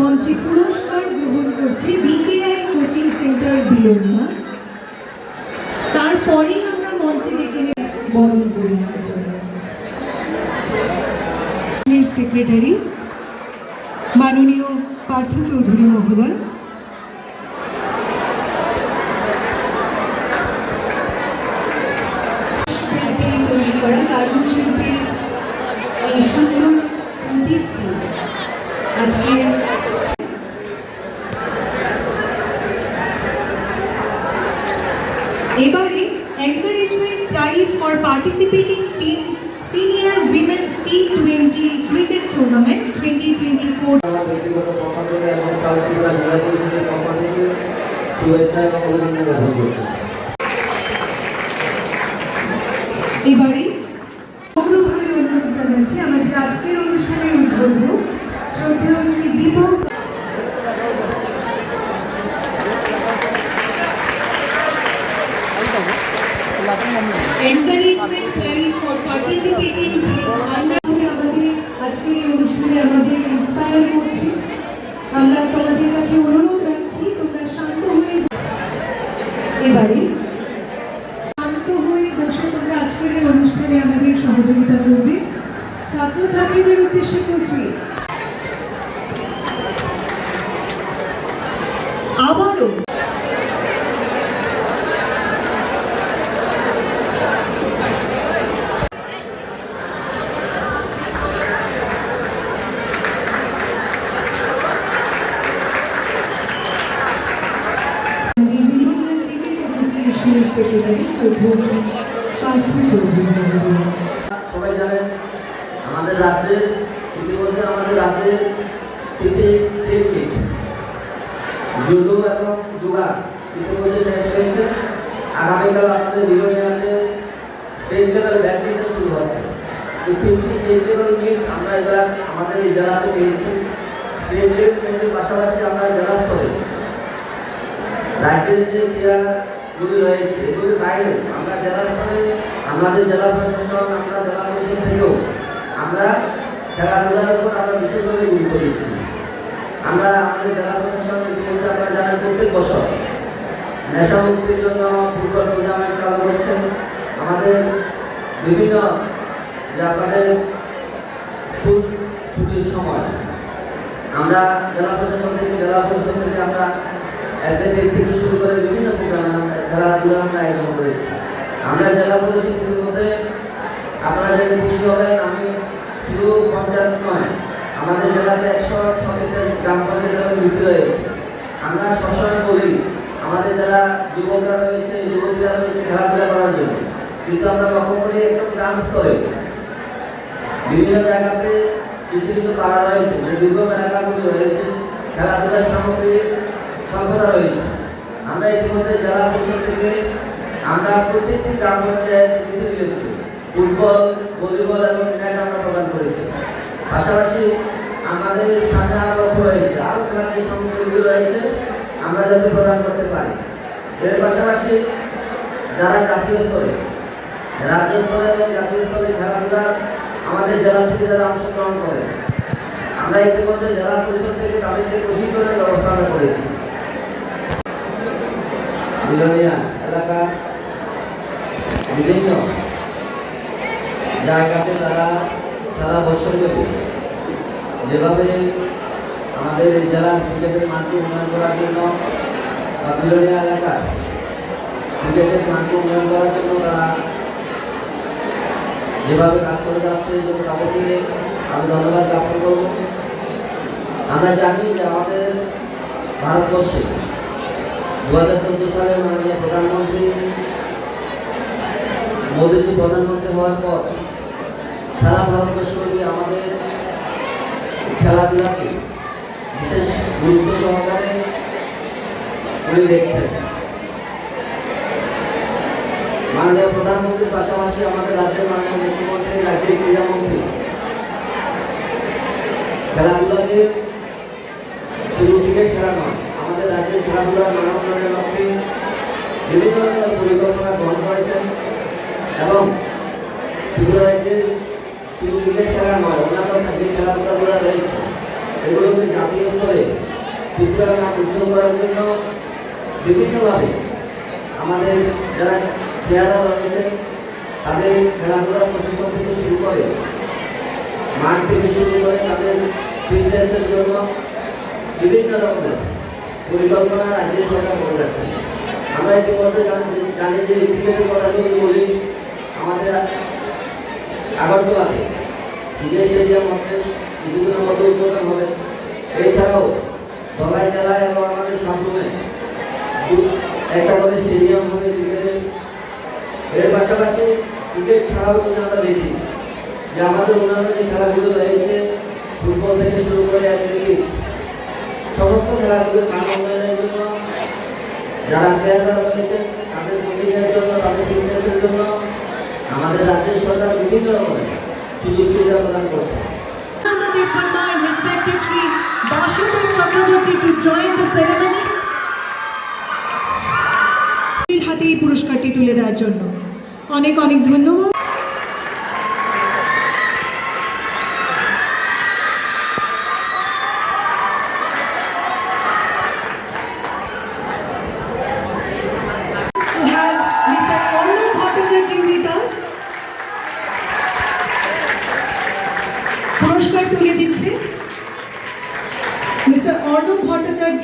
হচ্ছে বিকেআই coaching centre Belonia তারপরেই আমরা মঞ্চে ডেকে বরণ করি সেক্রেটারি মাননীয় পার্থ চৌধুরী মহোদয়, শিল্পী তৈরি করা দারুণ শিল্পীর এই সুন্দর প্রদীপটি আজকে এবারে encouragement prize for participating teams senior women's T twenty cricket tournament twenty twenty four আমার ব্যক্তিগত পক্ষ থেকে এবং সাউথিবা জেলা পরিষদের teams senior women's এবং অভিনন্দন জ্ঞাপন করছি এবারে অগ্রভাবে অনুরোধ জানাচ্ছি আমাদের আজকের অনুষ্ঠানের উদ্বোধক শ্রদ্ধেয় Shri Deepak encouragement prize for participating আমাদের আজকের এই অনুষ্ঠানে আমাদের ইন্সপায়ার করছি। আমরা তোমাদের কাছে অনুরোধ রাখছি, তোমরা শান্ত হয়ে এবারে শান্ত হয়ে বসে তোমরা আজকের এই অনুষ্ঠানে আমাদের সহযোগিতা করবে। ছাত্রছাত্রীদের উদ্দেশ্যে বলছি, আবারও সবাই জানেন, আমাদের রাজ্যে, ইতিমধ্যে আমাদের রাজ্যে তিনটি লিগ জুডো এবং যোগা ইতিমধ্যে শেষ হয়েছে আগামীকাল আমাদের বিলোনিয়াতে স্টেট লেভেল ব্যাডমিন্টন শুরু হচ্ছে। এই তিনটি স্টেট লেভেল মিট আমরা এবার আমাদের এই জেলাতে পেয়েছি। স্টেট লেভেল মিটের পাশাপাশি আমরা জেলা স্তরে রাজ্যের যে ক্রীড়াগুলি রয়েছে এগুলির বাইরে আমরা জেলা স্তরে, আমাদের জেলা প্রশাসন আমরা জেলা পরিষদ থেকেও আমরা খেলাধুলার উপর আমরা বিশেষভাবে গুরুত্ব দিচ্ছি। আমরা আমাদের জেলা প্রশাসন ইতিমধ্যে আমরা জানেন প্রত্যেক বছর নেশা জন্য ফুটবল টুর্নামেন্ট চালু করছেন, আমাদের বিভিন্ন যে আপনাদের স্কুল ছুটির সময়, আমরা জেলা প্রশাসন থেকে জেলা পরিষদ থেকে আমরা অ্যাথলেটিক্স আমরা জেলা পরিষদের মধ্যে, আপনারা যদি খুশি হবেন, আমি শুধু পঞ্চায়েত নয়, আমাদের জেলাতে একশো সতেরোটা গ্রাম পঞ্চায়েত মিছিল হয়েছে। আমরা সবসময় বলি আমাদের যারা যুবকরা রয়েছে, যুবতীরা রয়েছে খেলাধুলা করার জন্য। কিন্তু আমরা লক্ষ্য করি একদম গ্রাম স্তরে। বিভিন্ন জায়গাতে কিছু কিছু পাড়া রয়েছে, যে দুর্গম এলাকাগুলি রয়েছে, খেলাধুলার সামগ্রী স্বল্পতা রয়েছে আমরা ইতিমধ্যে জেলা পরিষদ থেকে আমরা প্রত্যেকটি গ্রাম পঞ্চায়েত কিছু দিয়েছি ফুটবল, ভলিবল এবং ম্যাচ আমরা প্রদান করেছি। পাশাপাশি আমাদের সামনে আরও রয়েছে আরও খেলার যে সামগ্রীগুলি রয়েছে, আমরা যাতে প্রদান করতে পারি। এর পাশাপাশি যারা জাতীয় স্তরে, রাজ্য স্তরে এবং জাতীয় স্তরে খেলাধুলার আমাদের জেলা থেকে যারা অংশগ্রহণ করে, আমরা ইতিমধ্যে জেলা পরিষদ থেকে তাদেরকে প্রশিক্ষণের ব্যবস্থা আমরা করেছি। এলাকার বিভিন্ন জায়গাতে তারা সারা বছর ব্যাপী যেভাবে আমাদের এই জেলার ক্রিকেটের মাঠকে উন্নয়ন করার জন্য বা বিলোনিয়া এলাকার ক্রিকেটের মাঠকে উন্নয়ন করার জন্য তারা যেভাবে কাজ করে যাচ্ছে, এই জন্য তাদেরকে আমি ধন্যবাদ জ্ঞাপন করব। আমরা জানি যে আমাদের ভারতবর্ষে দু হাজার চোদ্দ সালে মাননীয় প্রধানমন্ত্রী মোদীজি প্রধানমন্ত্রী হওয়ার পর সারা ভারতবর্ষব্যাপী আমাদের খেলাধুলাকে বিশেষ গুরুত্ব সহকারে উনি দেখছেন মাননীয় প্রধানমন্ত্রীর পাশাপাশি আমাদের রাজ্যের মাননীয় মুখ্যমন্ত্রী, রাজ্যের ক্রীড়ামন্ত্রী খেলাধুলাকে শুধু ক্রিকেট খেলা নয় আমাদের রাজ্যের খেলাধুলার মানবনের লক্ষ্যে বিভিন্ন রকমের পরিকল্পনা গ্রহণ করেছেন এবং রাজ্যের শুধু ক্রিকেট খেলা নয়, অন্যান্য যে খেলাধুলাগুলো রয়েছে। এগুলোকে জাতীয় স্তরে ত্রিপুরার নাম উজ্জ্বল করার জন্য বিভিন্নভাবে আমাদের যারা প্লেয়াররা রয়েছে, তাদের খেলাধুলার প্রশিক্ষণ থেকে শুরু করে, মাঠ থেকে শুরু করে তাদের ফিটনেসের জন্য বিভিন্ন রকমের পরিকল্পনা রাজ্য সরকার করে যাচ্ছে। আমরা ইতিমধ্যে যে- জানি যে ক্রিকেটের কথা যদি বলি, আমাদের আগরতলাতে ক্রিকেট স্টেডিয়াম আছে, কিছুদিনের মধ্যে উদ্বোধন হবে। এছাড়াও ধলাই জেলায় এবং আমাদের শান্তনে একটা করে স্টেডিয়াম হবে ক্রিকেটের। এর পাশাপাশি ক্রিকেট ছাড়াও যদি আমরা দেখি যে আমাদের অন্যান্য যে খেলাগুলো রয়েছে, ফুটবল থেকে শুরু করে অ্যাথলেটিক্স সমস্ত খেলাগুলোর মান উন্নয়নের জন্য, যারা প্লেয়াররা রয়েছে, তাদের কোচিংয়ের জন্য, তাদের ফিটনেসের জন্য আমাদের রাজ্য সরকার বিভিন্ন রকমের সুযোগ সুবিধা প্রদান করছে। হাতে এই পুরস্কারটি তুলে দেওয়ার জন্য। অনেক অনেক ধন্যবাদ। তুলে দিচ্ছে। মিস্টার অর্ণব ভট্টাচার্য